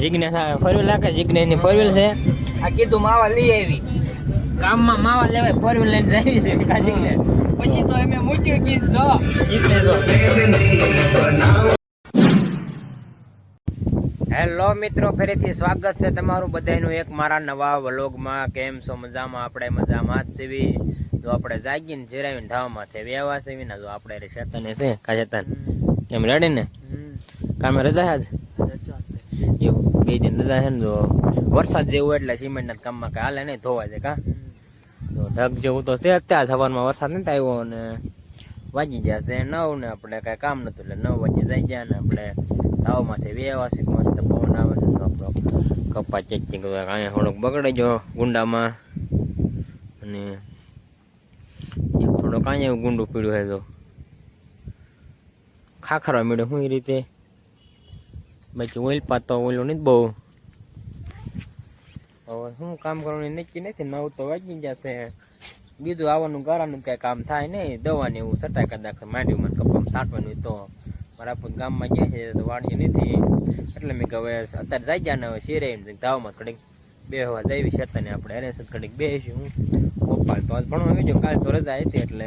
જિજ્ઞેસ આવે વ્હીલ રાખે જિજ્ઞેસની ફોર છે. આ કીધું માવા લઈ આવી. ગામમાં માવા લેવાય ફોર લઈને જાવી છે કા પછી તો એમે મૂક્યું જો. હેલો મિત્રો ફરીથી સ્વાગત છે તમારું બધાનું એક મારા નવા વ્લોગમાં. કેમ છો? મજામાં? આપણે મજામાં જ સીવી જો આપણે જાગીને જીરાવીને ધાવામાં છે વ્યવહાર સીવી ને જો આપણે રે છે કા શેતન? કેમ રેડી ને? કામે રજા હાજ એવું, બે દિન રજા છે ને જો વરસાદ જેવું એટલે સિમેન્ટના કામમાં કાંઈ હાલે નહીં ધોવા છે કા? તો ઢગ જેવું તો છે, અત્યારે સવારમાં વરસાદ નથી આવ્યો અને વાગી ગયા છે નવ ને આપણે કાંઈ કામ નતું એટલે નવ વાગે જઈ ગયા ને આપણે તાવમાંથી વ્યવસ્થિત મસ્ત પવન આવે છે કપા ચેક ચેક અહીંયા થોડોક બગડે ગયો ગુંડામાં. અને એક થોડોક અહીંયા ગુંડું પીડ્યું છે તો ખાખરવા મળ્યો શું એ રીતે. બાકી ઓઇલ પાતો તો નહીં બહુ હવે શું કામ કરવાનું નક્કી નથી નવ તો વાગી જશે બીજું આવવાનું ગાળાનું કઈ કામ થાય નહીં દવાની એવું સટાઈ કદાચ માંડ્યું કપામ સાટવાનું તો મારા પણ ગામમાં ગયા છે તો વાડી નથી એટલે મેં કહે અત્યારે જાય ગયા ને હવે શેરે ધાવમાં થોડીક બે હવા જઈ શેતાને આપણે અરે ઘડીક બેસીશું હું ગોપાલ તો આજ ભણવા આવી કાલ તો રજા હતી એટલે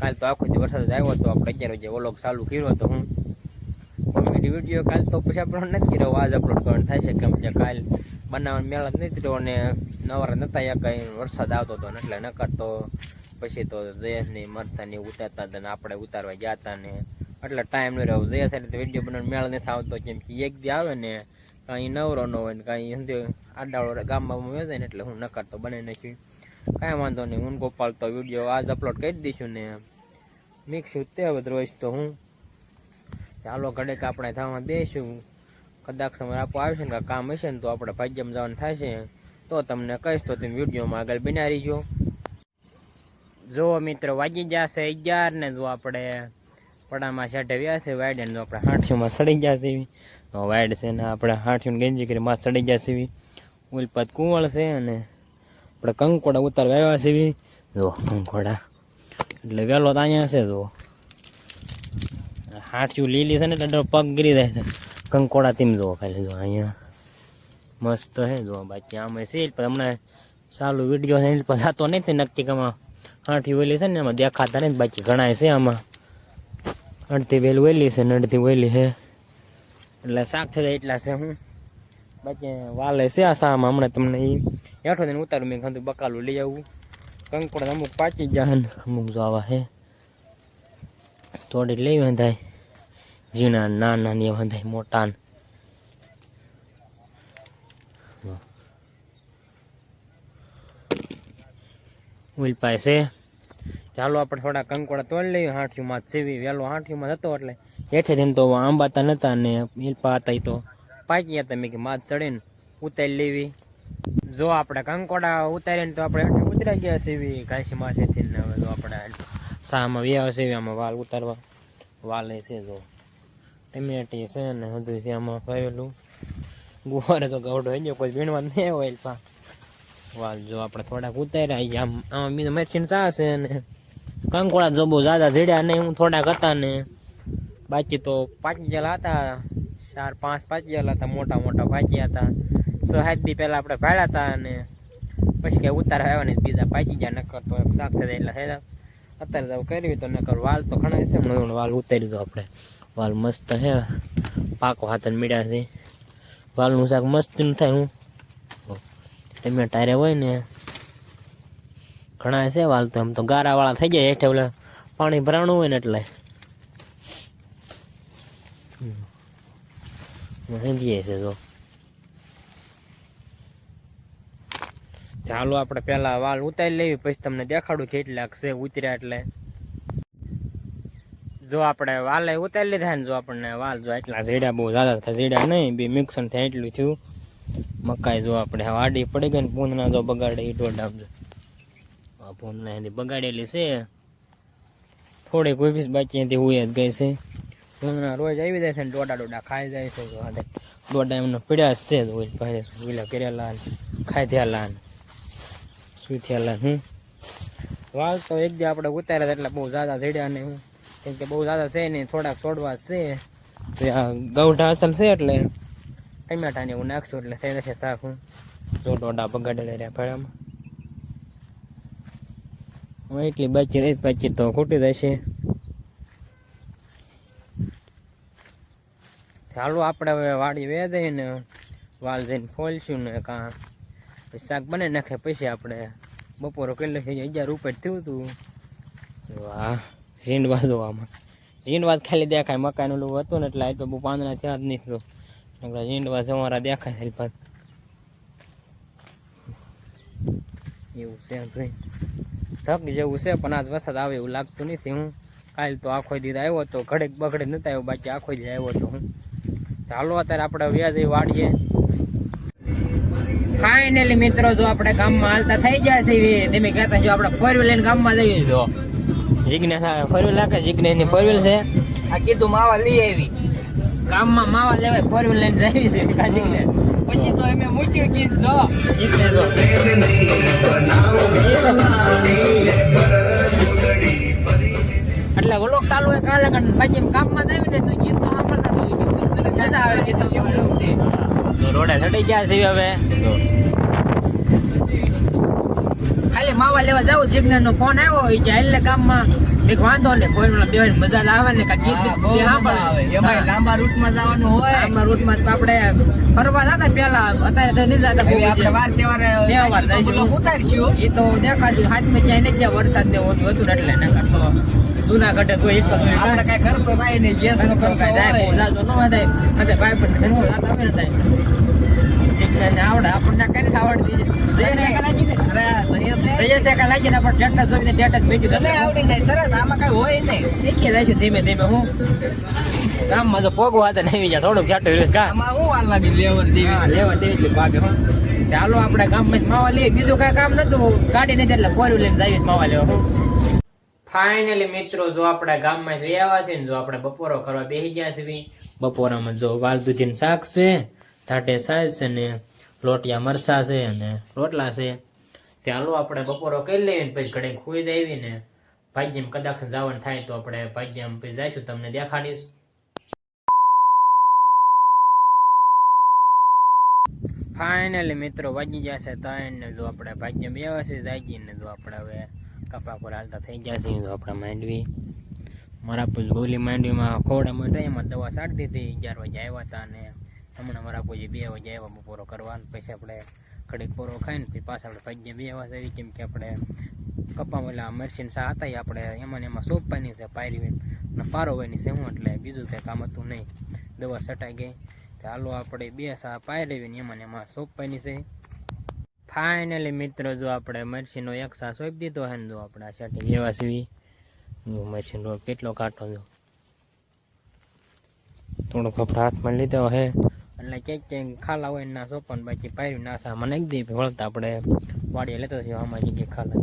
કાલ તો આખો દી વરસાદ આવ્યો તો આપણે અગિયાર વાગે ઓલોક ચાલુ કર્યો હતો હું કોમેડી વીડિયો કાલ તો પછી અપલોડ નથી કર્યો. આજ અપલોડ કરવાનું થાય છે કેમ કે કાલ બનાવવાનો મેળા નથી રહ્યો અને નવરા નતા યા કંઈ વરસાદ આવતો હતો ને એટલે નકર તો પછી તો જયેશની મરસાની ઉતારતા હતા ને આપણે ઉતારવા ગયા હતા ને એટલે ટાઈમ નહીં રહ્યો. જયેશ એટલે વીડિયો બનાવવાનો મેળ નથી આવતો, કેમ કે એક દી આવે ને કાંઈ નવરો ન હોય ને કાંઈ હિન્દી આડાળો ગામમાં વેચાય ને એટલે હું નકર તો બને નાખ્યું. કાંઈ વાંધો નહીં. હું ગોપાલ તો વીડિયો આજ અપલોડ કરી દઈશું ને. મિક્સ તે રોજ તો હું ચાલો ઘડેક આપણે થવામાં બેસું. કદાચ સમય આપો આવશે ને કામ હશે ને તો આપણે ભાગ્યમાં જવાનું થશે. તો તમને કહીશ તો તમે વિડીયોમાં આગળ બના જો જો મિત્ર વાગી જશે અગિયાર ને જો આપણે પડામાં શેઠે વ્યા છે વાઈડ ને આપણે હાંઠીઓમાં સડી જશે તો વાઈડ છે ને આપણે હાંઠીઓ ગેંજી કરી માં સડી જશે એવી. ઉલપત કુંવળ છે અને આપણે કંકોડા ઉતારવા આવ્યા છે જો કંકોડા. એટલે વહેલો તો અહીંયા છે જો. હાંઠિયું લીલી છે ને એટલે પગ ગીરી જાય છે. કંકોડા તેમ જુઓ ખાલી, જો અહીંયા મસ્ત હે જો બાકી આમાં છે પણ હમણાં ચાલુ વીડિયો છે પણ થતો નથી નક્કી કે આમાં હાંઠી વેલી છે ને એમાં દેખાતા નથી બાકી ઘણા છે આમાં. અડધી વેલ વેલી છે ને અડધી વેલી છે. એટલે શાક થઈ એટલા છે હું. બાકી વાલે છે આ શામાં, હમણાં તમને એ હેઠો થઈને ઉતારું, મેં ખાધું બકાલું લઈ આવું. કંકોડા અમુક પાચી જાય ને, અમુક જો આવા હે થોડી લઈ વાંધાય. ઝીણા નાના ને વાંધાય મોટા ને ઉલ પાસે. ચાલો આપણે થોડા કંકોડા તોડી લઈએ. હાંઠીમાં સેવી. વહેલો હાંઠીમાં હતો એટલે હેઠે થઈને તો આંબાતા નતા ને ઈલપા હતા ઈ તો પાકી હતા. મેં કે માથ ચડીને ઉતારી લેવી. જો આપણે કંકોડા ઉતારીને તો આપણે હેઠે ઉતરાઈ ગયા સેવી. ઘાસી માથેથી ને હવે જો આપણે શામાં વ્યાવ સેવી આમાં વાલ ઉતારવા. વાલે છે જો. ટમેટી છે ને બધું છે, આમાં વાવેલું ગુવારે તો ગવડો હોય ગયો, કોઈ વીણવા નહીં હોય પા વાલ જો આપણે થોડાક ઉતાર્યા આમ, આમાં બીજા મરચીન ચા છે ને કંકોડા જબો જ્યાદા જડ્યા નહીં હું થોડાક હતા ને. બાકી તો પાકી ગયેલા હતા ચાર પાંચ પાકી ગયેલા હતા મોટા મોટા પાક્યા હતા. સો સાત દી પહેલાં આપણે ભાડ્યા હતા અને પછી કંઈ ઉતાર આવ્યા ને બીજા પાકી ગયા, નકર તો સાફ થઈ એટલે થયા અત્યારે તો કરવી તો નકર વાલ તો ઘણા છે વાલ ઉતારી દો આપણે. વાલ મસ્ત હે. પાકો હાથન મીડ્યા છે. વાલનું શાક મસ્ત થાય હું. ટમેટા ટાયરે હોય ને, ઘણા છે વાલ તો આમ તો ગારાવાળા થઈ જાય હેઠે ઓલા પાણી ભરાણું હોય ને એટલે. સમજીએ છે જો ચાલો આપણે પેલા વાલ ઉતારી લેવી, પછી તમને દેખાડું કેટલાક છે ઉતર્યા એટલે. જો આપણે વાલે ઉતારી લીધા ને જો આપણને વાલ જો એટલા ઝીડા, બહુ જ્યાદા થયા ઝીડા નહીં, બી મિક્સન થાય એટલું થયું. મકાઈ જો આપણે વાડી પડી ગઈ ને પૂંદના જો બગાડે એ દોઢ આપજો. આ પૂંદના એની બગાડેલી છે. થોડીક ઓફિસ બાકી એથી હોય જ ગઈ છે. પૂંદના રોજ આવી જાય છે ને ડોડા ડોડા ખાઈ જાય છે, જો હાડે ડોડા એમને પીડ્યા છે જ હોય પહેલે વિલા કરેલા લાન સુઈ થયા લાન હું વાલ તો એક દી આપણે ઉતાર્યા એટલે બહુ જ્યાદા ઝીડ્યા ને હું. કેમ કે બહુ જ્યાદા છે નહીં થોડાક છોડવા છે. તો ગૌઢા અસલ છે એટલે ટમેટાને હું નાખશું એટલે થઈ જશે શાક હું. જો ડોડા બગાડેલા રહ્યા ફળામાં હવે એટલી બચી રહી, પછી તો ખૂટી જશે. ચાલો આપણે હવે વાડી વે દઈએ ને, વાલ જઈને ફોલશું ને કાં પછી શાક બને નાખે પછી આપણે. બપોરો કેટલો છે હજાર ઉપર થયું હતું વાહ. ઝીંડવા જોવામાં ઝીંડવા ખાલી દેખાય, મકાન ઓલું હતું ને એટલે આટલું બહુ પાંદડા થયા જ નહીં થતું ઝીંડવા જવારા દેખાય પાછ એવું છે ભાઈ જેવું છે, પણ આજ વરસાદ આવે એવું લાગતું નથી હું. કાલ તો આખો દી આવ્યો હતો, ઘડેક બગડે નતા આવ્યો, બાકી આખો દી આવ્યો હતો હું. ચાલો અત્યારે આપણે વ્યાજ એ વાડીએ ફાઇનલી મિત્રો, જો આપણે ગામમાં હાલતા થઈ જાય છે તમે કહેતા જો આપણે ફોર વ્હીલર ગામમાં જઈએ જો. જીગ્નેશ આવે ફરવેલ રાખે જીગ્નેશની ફોર વ્હીલ છે. આ કીધું માવા લઈ આવી. ગામમાં માવા લેવાય ફોરવ્હીલ લઈને જવી છે જીગ્નેશ પછી તો અમે મૂક્યું કીધું જો. એટલે વ્લોગ ચાલુ હોય કાલે બાકી કામમાં જ આવીને તો ગીત તો સાંભળતા તો મજા આવે ગીતો તો રોડે ચડી ગયા છે હવે. ખાલી માવા લેવા જાવ જીગ્નેશ નો ફોન આવ્યો હોય જાય એટલે ગામમાં એક વાંધો ને કોઈ બેવાની મજા આવે ને કાંઈ ગીત આવે. એમાં લાંબા રૂટમાં જવાનું હોય. લાંબા રૂટમાં તો આપણે ફરવા જતા પેલા અત્યારે તો નહીં જતા આપણે વાર તહેવાર તહેવાર ઉતારશું. એ તો દેખાડ્યું હાથમાં ક્યાંય નહીં ગયા વરસાદ ને હોતું હતું એટલે. ના તો જુનાગઢે તો એક આપણે કઈ ખર્ચો થાય નહીં ગેસ નો ખર્ચો થાય. ઝાઝો ન થાય. અને ભાઈ પણ ઘરનું રાત આવે ને થાય. આવડે આપણને કઈ આવડતી છે. પોગવા થોડુંક એટલી ચાલો આપડે ગામમાં જ માવા લઈએ બીજું કઈ કામ નતું. ગાડી નહીં એટલે ફોર લઈને જઈએ માવા લેવા. ફાઇનલી મિત્રો, જો આપણે ગામમાં જઈ આવ્યા છે ને, જો આપણે બપોરો કરવા બેસી ગયા છે બપોરામાં જો વાલ દૂધીનું શાક છે ટાટે સાઈઝ છે ને, લોટિયા મરસા છે અને રોટલા છે ચાલો આપણે બપોરો કરી લઈએ ને, પછી ઘડે ખુઈ દેવી ને ભાગ્યમ કદાચ જવાનું થાય તો આપણે ભાગ્યમ પછી જઈશું, તમને દેખાડીશ. ફાઇનલી મિત્રો, વાગી ગયા છે ત્રણ ને, જો આપણે ભાગ્યમ બે જાગી ને જો આપણે હવે કપા પર હાલતા થઈ ગયા છે આપણા માંડવી. મારા ગોલી માંડવીમાં ખોડા માટે એમાં દવા સાડી દીધી. અગિયાર વાગે આવ્યા હતા અને હમણાં મારા બે વાગે આવ્યા બપોરો કરવાનો. પછી આપણે ઘડીક પૂરો ખાઈને પછી પાછા આપણે ભાગ્ય બે વાગે આવી. કેમ કે આપણે કપા ઓલા મરસીન સા હતા આપણે એમાં એમાં સોંપવાની છે, પાયરી અને પારો વહીની છે હું એટલે બીજું કંઈ કામ હતું નહીં. દવા સટાઈ ગઈ. ચાલો આપણે બે સા પાયરી એમાં એમાં સોંપવાની છે. ફાઇનલી મિત્રો, જો આપણે મરસીનો એક સાસ સોંપી દીધો હે જો આપણે આ સાટી લેવા સીવી જો કેટલો કાંઠો જો. થોડો કપડા હાથમાં લીધો હે. એટલે ક્યાંક ક્યાંક ખાલા હોય ને સોપન બાકી પાયરી ના સા મને દે વળતા આપણે વાડીએ લેતા થયો આમાં જગ્યાએ ખાલા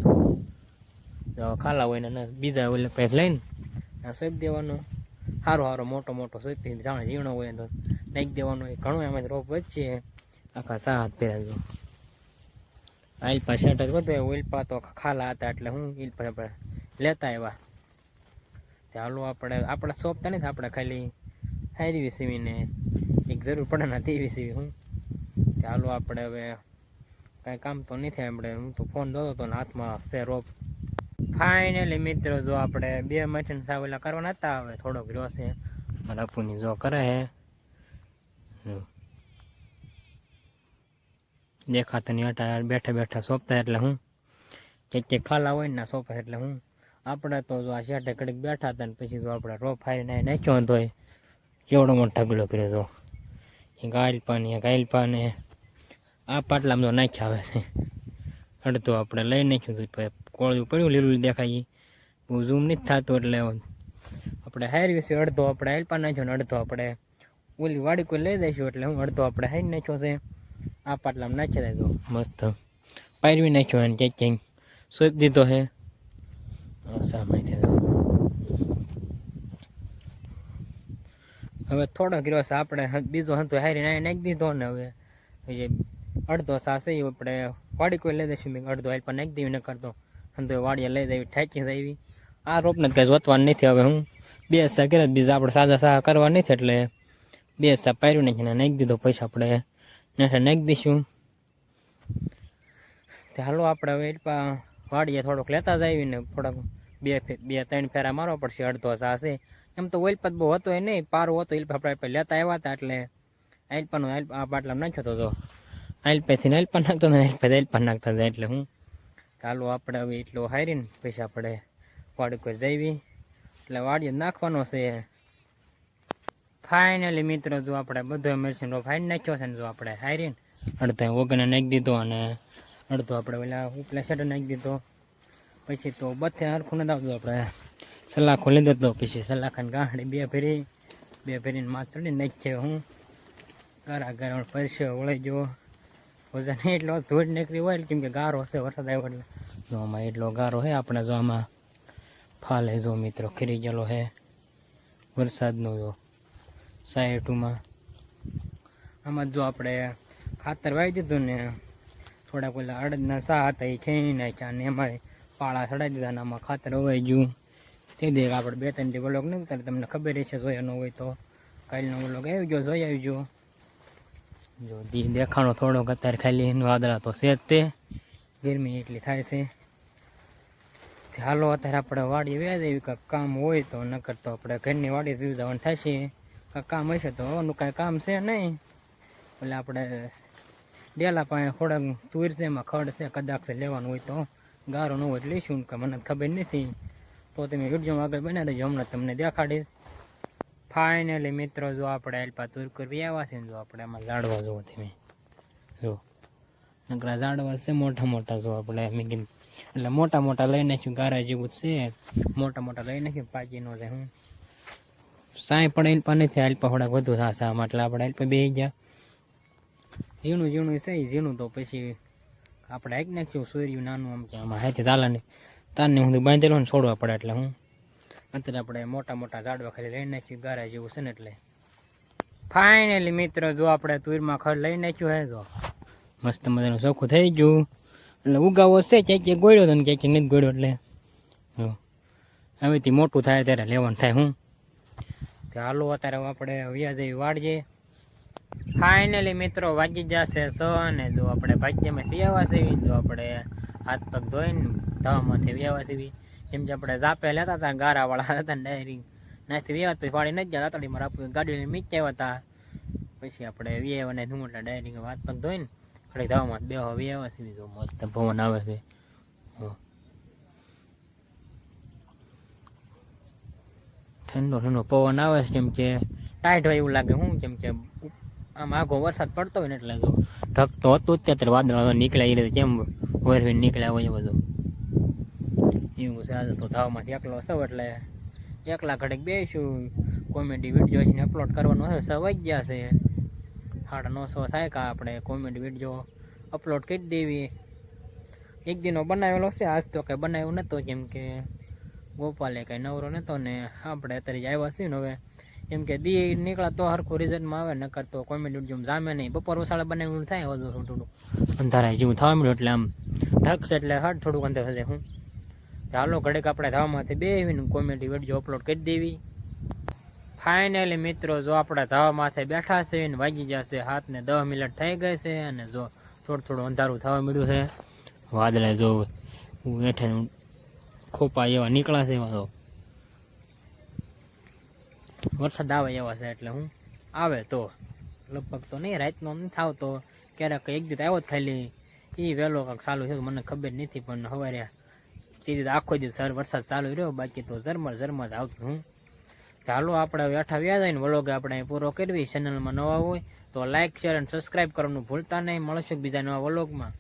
જો. ખાલા હોય ને બીજા ઓલે પૈસ લઈને આ સોંપી દેવાનો. સારો સારો મોટો મોટો સોંપી જાણે ઝીણો હોય તો નાખી દેવાનો. ઘણું એમાં રોપ વચ્ચે આખા સા હાથ પહેરા જો. આઈલપા શર્ટ જ બધું ઓઇલપા તો ખાલા હતા એટલે હું ઈલપા આપણે લેતા આવ્યા ચાલો આપણે આપણે સોંપતા નથી આપણે ખાલી હારી સીવીને એક જરૂર પડે ને તેવી સીવી હું. ચાલો આપણે હવે કાંઈ કામ તો નથી આપણે, હું તો ફોન દોતો હતો ને હાથમાં છે રોપ. ફાઇનલી મિત્રો, જો આપણે બે મશીન સાવેલા કરવાના હતા, હવે થોડોક રહ્યો છે. મારા પુની જો કરે હે. જો. દેખાતા નહીં. હતા બેઠા બેઠા સોંપતા એટલે હું કે કે ખાલા હોય ને સોંપે એટલે હું આપણે તો જો આ શેઠે કડીક બેઠા હતા ને પછી જો આપણે રોપ નાય નાખ્યો હતો કેવડો મોટો ઢગલો કર્યો તો એક આઈલપા ને એક આઈલપા આ પાટલામાં તો નાખ્યા આવે છે અડધું આપણે લઈ નાખ્યું હતું કોળિયું પડ્યું, લીલું દેખાય. બહુ ઝૂમ નથી થતું એટલે આપણે હારી વિશે અડધો આપણે આઈલપા નાખ્યો ને અડધો આપણે ઓલી વાડી કોઈ લઈ દઈશું એટલે હું અડધો આપણે હારી નાખ્યો છે. આ પાટલામાં નાખી દેજો. મસ્ત. પાયરવી નાખ્યો એને ક્યાંક ક્યાંક સોંપી દીધો હે. જો. હવે થોડોક રહ્યો છે આપણે બીજો હતો હારી નાખી દીધો ને હવે. અડધો સાસ એ આપણે વાડી કોઈ લઈ દઈશું મેં અડધો હાલ પણ નાખી દેવી ન કરતો અંતો વાડીએ લઈ દેવી ઠેકી આવી. આ રોપને કઈ જોતવાનું નથી હવે હું. બે સા કર્યા બીજા આપણે સાજા સા કરવા નથી એટલે બે સા પાર્યું નાખીને નાખી દીધો પૈસા આપણે. નાખી નાખી દઈશું. હાલો આપણે હવે એટલા વાડીએ થોડોક લેતા જ આવીને થોડાક બે બે ત્રણ ફેરા મારવા પડશે, અડધો છે એમ તો ઓઇલપાત બહુ હતો એ નહીં, પારો હતો એટલે આપણે આપણે લેતા આવ્યા હતા એટલે આઈલપાનું આઈલ આ બાટલામાં નાખ્યો હતો તો આઈલપેથી આઈલપા નાખતો ને આઈલપે આઈલપા નાખતા હતા એટલે હું ચાલો આપણે હવે એટલો હારીને પૈસા આપણે વાડી કોઈ જઈવી એટલે વાડીએ નાખવાનો છે. ફાઇનલી મિત્રો, જો આપણે બધો મરચીનો ફાઈન નાખ્યો છે ને જો આપણે હારીને અડધો ઓગણે નાખી દીધો અને અડધો આપણે પેલા ઉપલા શેડ નાખી દીધો. પછી તો બધે હરખું નથી આવતું, આપણે સલાખો લીધો તો પછી સલાખાને ગાંડી બે ફેરી બે ફેરીને માથ ચડીને નાખી હું. ગારા ગારા પરસે વળી ગયો. વજન એટલો ધૂળ નીકળી હોય, કેમ કે ગારો હશે વરસાદ આવ્યો એટલે. જો આમાં એટલો ગારો હે આપણે જો આમાં ફાલે જો મિત્રો, ખીરી ગયેલો હે. વરસાદનો જો સાઈટમાં આમાં જો આપણે ખાતર વાવી દીધું ને, થોડાક પેલા અડદના સા હતા એ ખેણી નાખ્યા અને એમાં પાળા ચડાવી દીધા અને આમાં ખાતર હોવાઈ ગયું. તે દેખ આપણે બે ત્રણ દી નહીં ઉતારે તમને ખબર હશે જોયા હોય તો. કાલનો વ્લોગ આવી ગયો, જોઈ આવી ગયો જો દી દેખાણો થોડોક અત્યારે ખાલી વાદળા તો છે જ તે. ગરમી એટલી થાય છે. હાલો, અત્યારે આપણે વાડી વ્યાજ એવી કાંઈક કામ હોય તો, નકર તો આપણે ઘરની વાડી વ્યૂ જવાનું થશે કામ હશે તો એનું કાંઈ કામ છે નહીં. એટલે આપણે ડેલા પાસે થોડાક તુર છે, એમાં ખડ છે કદાચ લેવાનું હોય તો ગારો ન હોય તો લઈશું, કે મને ખબર નથી. તો તમે વીડિયો આગળ બનાવી દેજો હમણાં તમને દેખાડીશ. ફાઇનલી મિત્રો, જો આપણે અલ્પા તુર કરવી આવ્યા છે જો આપણે એમાં ઝાડવા જુઓ તમે. જો, નકરા ઝાડવા છે મોટા મોટા, જો આપણે મીગીન એટલે મોટા મોટા લઈ નાખ્યું, ગારા જેવું છે. મોટા મોટા લઈ નાખ્યું પાકી નો છે હું. સાંય પણ અલ્પા નથી અલ્પા થોડાક વધુ થશે આમાં, એટલે આપણે અલ્પા બે ગયા. ઝીણું ઝીણું છે, ઝીણું તો પછી આપણે આઈક નાખ્યું, સૂર્યું નાનું આમ કે આમાં હાથે તાલાને તારને હું બાંધેલો ને છોડવા પડે એટલે હું. અત્યારે આપણે મોટા મોટા ઝાડવા ખાલી લઈ નાખ્યું, ગારા જેવું છે ને એટલે. ફાઇનલી મિત્રો, જો આપણે તુરમાં ખડ લઈ નાખ્યું હે, જો. મસ્ત મજાનું ચોખ્ખું થઈ ગયું. એટલે ઉગાવો છે, ક્યાંક ક્યાંક ગોળ્યો હતો ને ક્યાંક નથી ગોળ્યો એટલે. હવેથી મોટું થાય ત્યારે લેવાનું થાય હું. તે હાલો, અત્યારે આપણે વ્યાજ વાળજે. ફાઇનલી મિત્રો વાગી જશે સ અને જો આપણે ભાગ્યમાં વ્યાવા સેવી જો આપણે હાથ પગ ધોઈને ધવામાંથી વ્યાવા સેવી. જેમ કે આપણે ઝાપે લેતા હતા, ગારાવાળા હતા ને ડાયરી નાથી વ્યાવા પછી વાળી નથી જતા મારા આપણે ગાડી મીચ હતા. પછી આપણે વ્યાવા અને ધૂમ ડાયરી હાથ પગ ધોઈને ખાલી ધવામાં બે વ્યાવા સેવી. જો મસ્ત પવન આવે છે. હો. ઠંડો ઠંડો પવન આવે છે, જેમ કે ટાઈટ હોય એવું લાગે, હું જેમ કે આમ આઘો વરસાદ પડતો હોય ને એટલે જો ઢગતો હતું, અત્યારે ત્યારે વાદળ નીકળ્યા એ રીતે કેમ વરવી નીકળ્યા હોય બધું. એવું છે, આજે તો ધાવમાંથી એકલો સૌ, એટલે એકલા ઘડીક બેસું, કોમેડી વીડિયો છે અપલોડ કરવાનો હશે સવાઈ ગયા છે. સાડા નવસો થાય કા આપણે કોમેડી વીડિયો અપલોડ કરી દેવી. એક દિનો બનાવેલો છે, આજ તો કંઈ બનાવ્યો નહોતો કેમ કે ગોપાલે કંઈ નવરો નહોતો ને આપણે અત્યારે આવ્યા છીએ ને હવે. એમ કે દી નીકળે તો હરખું રિઝલ્ટમાં આવે, નકર તો કોમેડી જેમ જામે નહીં. બપોર વસાળે બનાવ્યું થાય વધુ થોડું થોડું. અંધારા જેવું થવા મળ્યું એટલે આમ ઢકશે એટલે હટ થોડુંક અંધાર થશે હું. ચાલો ઘડીક આપણે ધાવામાંથી બે કોમેડી વીડિયો અપલોડ કરી દેવી. ફાઇનલી મિત્રો, જો આપણે ધાવા માથે બેઠા છે ને વાગી જશે હાથને દસ મિનિટ થઈ ગઈ છે અને જો થોડું થોડું અંધારું થવા મળ્યું છે. વાદળે જો હું હેઠે ખોપા એવા નીકળ્યા છે એવા તો. વરસાદ આવે એવા છે એટલે હું આવે તો. લગભગ તો નહીં, રાતનો નથી તો ક્યારેક એક દીધ આવ્યો જ ખાલી. એ વહેલો કાંક ચાલુ છે મને ખબર નથી, પણ સવારે તે દિવસ આખો દિવસ સર વરસાદ ચાલુ રહ્યો, બાકી તો ઝરમર ઝરમર આવતું હું. ચાલો આપણે હવે અઠા વ્યાજ આવીને વલોગ આપણે પૂરો કરવી ચેનલમાં નવા હોય તો લાઇક શેર અને સબસ્ક્રાઈબ કરવાનું ભૂલતા નહીં. મળશું બીજા નવા વલોગમાં.